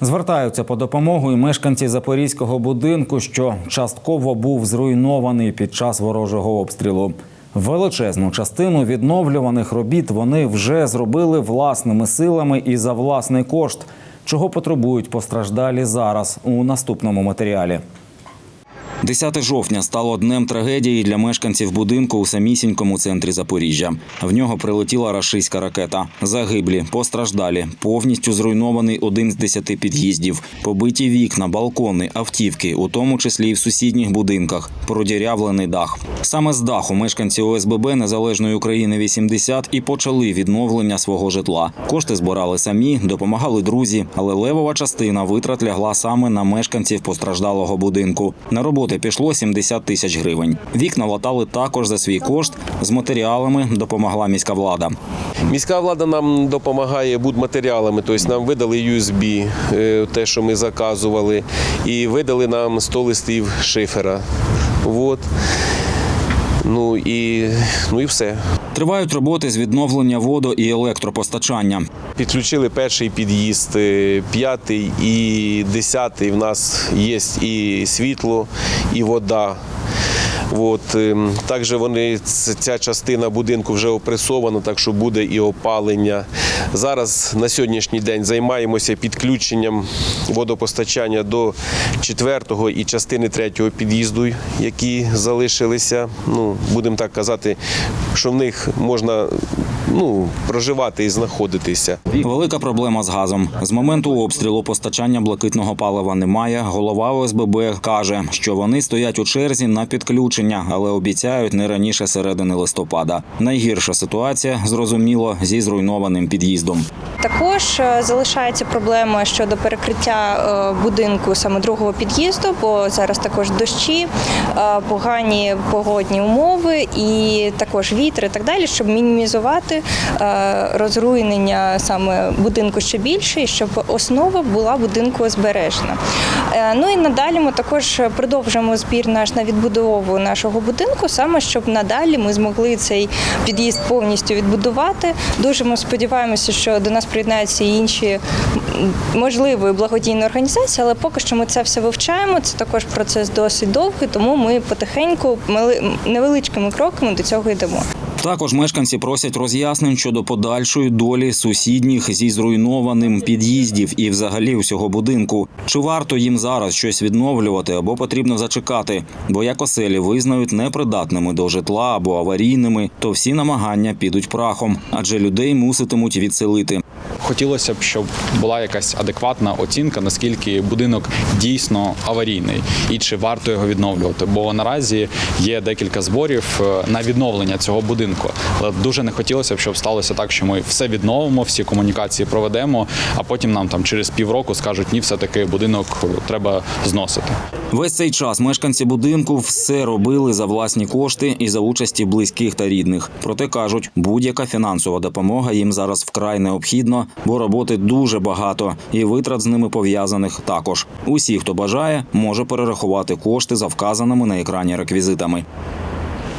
Звертаються по допомогу і мешканці запорізького будинку, що частково був зруйнований під час ворожого обстрілу. Величезну частину відновлюваних робіт вони вже зробили власними силами і за власний кошт. Чого потребують постраждалі зараз у наступному матеріалі. 10 жовтня стало днем трагедії для мешканців будинку у самісінькому центрі Запоріжжя. В нього прилетіла рашистська ракета. Загиблі, постраждалі, повністю зруйнований один з десяти під'їздів, побиті вікна, балкони, автівки, у тому числі і в сусідніх будинках, продірявлений дах. Саме з даху мешканці ОСББ Незалежної України 80 і почали відновлення свого житла. Кошти збирали самі, допомагали друзі, але левова частина витрат лягла саме на мешканців постраждалого будинку. На роботи пішло 70 тисяч гривень. Вікна латали також за свій кошт. З матеріалами допомогла міська влада. Міська влада нам допомагає будматеріалами, тобто нам видали USB, е, те, що ми заказували, і видали нам 100 листів шифера. Вот. Ну і, ну і все. Тривають роботи з відновлення водо і електропостачання. Підключили перший під'їзд, е, п'ятий і десятий. В нас є і світло, і вода. От, ем, також вони ця частина будинку вже опресована, так що буде і опалення. Зараз на сьогоднішній день займаємося підключенням водопостачання до четвертого і частини третього під'їзду, які залишилися. Ну, будемо так казати, що в них можна ну, проживати і знаходитися. Велика проблема з газом. З моменту обстрілу постачання блакитного палива немає. Голова ОСББ каже, що вони стоять у черзі на підключення, але обіцяють не раніше середини листопада. Найгірша ситуація зрозуміло зі зруйнованим під'їздом. Також е, залишається проблема щодо перекриття е, будинку саме другого під'їзду, бо зараз також дощі, е, погані погодні умови і також вітер і так далі, щоб мінімізувати е, розруйнення саме будинку ще більше, щоб основа була будинку збережена. Е, Ну і надалі ми також продовжуємо збір наш на відбудову нашого будинку, саме щоб надалі ми змогли цей під'їзд повністю відбудувати. Дуже ми сподіваємося, що до нас приєднаються і інші м, можливо благодійні організації, але поки що ми це все вивчаємо. Це також процес досить довгий, тому ми потихеньку невеличкими кроками до цього йдемо. Також мешканці просять роз'яснень щодо подальшої долі сусідніх зі зруйнованим під'їздів і взагалі усього будинку. Чи варто їм зараз щось відновлювати або потрібно зачекати? Бо як оселі визнають непридатними до житла або аварійними, то всі намагання підуть прахом, адже людей муситимуть відселити. Хотілося б, щоб була якась адекватна оцінка, наскільки будинок дійсно аварійний і чи варто його відновлювати. Бо наразі є декілька зборів е, на відновлення цього будинку. Але дуже не хотілося б, щоб сталося так, що ми все відновимо, всі комунікації проведемо, а потім нам там через півроку скажуть, ні, все таки будинок е, треба зносити. Весь цей час мешканці будинку все робили за власні кошти і за участі близьких та рідних. Проте кажуть, будь-яка фінансова допомога їм зараз вкрай необхідна, бо роботи дуже багато, і витрат з ними пов'язаних також. Усі, хто бажає, може перерахувати кошти за вказаними на екрані реквізитами.